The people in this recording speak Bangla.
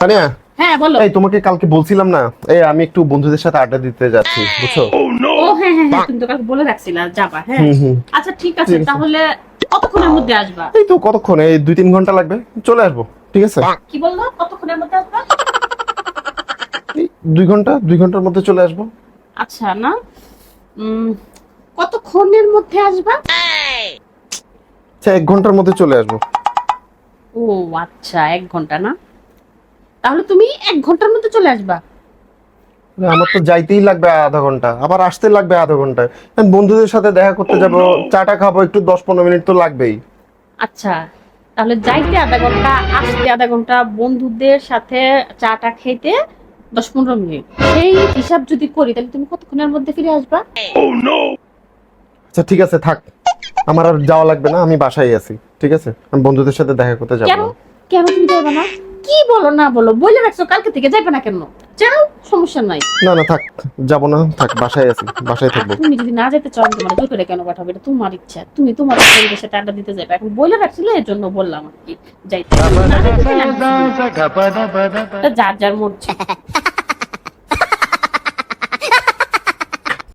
তানিয়া? হ্যাঁ বলো। এই তোমাকে কালকে বলছিলাম না? এই আমি একটু বন্ধুদের সাথে আড্ডা দিতে যাচ্ছি বুঝছ? ও হ্যাঁ হ্যাঁ হ্যাঁ তুমি তো কালকে বলে রাখছিলা যাবা হ্যাঁ। আচ্ছা ঠিক আছে তাহলে কতক্ষণের মধ্যে আসবা? এই তো কতক্ষণ? এই দুই তিন ঘণ্টা লাগবে। চলে আসব ঠিক আছে? কি বলল? কতক্ষণের মধ্যে আসবা? দুই ঘণ্টা দুই ঘণ্টার মধ্যে চলে আসব। আচ্ছা না? কতক্ষণের মধ্যে আসবা? আচ্ছা এক ঘণ্টার মধ্যে চলে আসব। ও আচ্ছা এক ঘণ্টা না? তাহলে তুমি এক ঘণ্টার মধ্যে চলে আসবা। আমার তো যাইতেই লাগবে আধা ঘণ্টা। আবার আসতে লাগবে আধা ঘণ্টা। আমি বন্ধুদের সাথে দেখা করতে যাব চাটা খাব একটু দশ পনেরো মিনিট তো লাগবেই। আচ্ছা তাহলে যাইতে আধা ঘণ্টা আসতে আধা ঘণ্টা বন্ধুদের সাথে চাটা খেতে দশ পনেরো মিনিট। সেই হিসাব যদি করি তাহলে তুমি কতক্ষণের মধ্যে ফিরে আসবা? আচ্ছা ঠিক আছে থাক। আমার আর যাওয়া লাগবে না আমি বাসায় আছি ঠিক আছে? আমি বন্ধুদের সাথে দেখা করতে যাব। কেন? কেন তুমি যাইবা না? কি বলো না বলো বলে রাখছো কালকে থেকে যাইবে না কেন? যাও সমস্যা নাই। না না থাক যাব না থাক বাসায় আছি বাসায় থাকব। তুমি যদি না যেতে চাও তোমার জোর করে কেন পাঠাবে? এটা তোমার ইচ্ছা। তুমি তোমার ফ্রেন্ডের সাথে আড্ডা দিতে যাবে এখন বলে রাখছিলে এর জন্য বললাম আর কি যাইতে যার যার মর্জি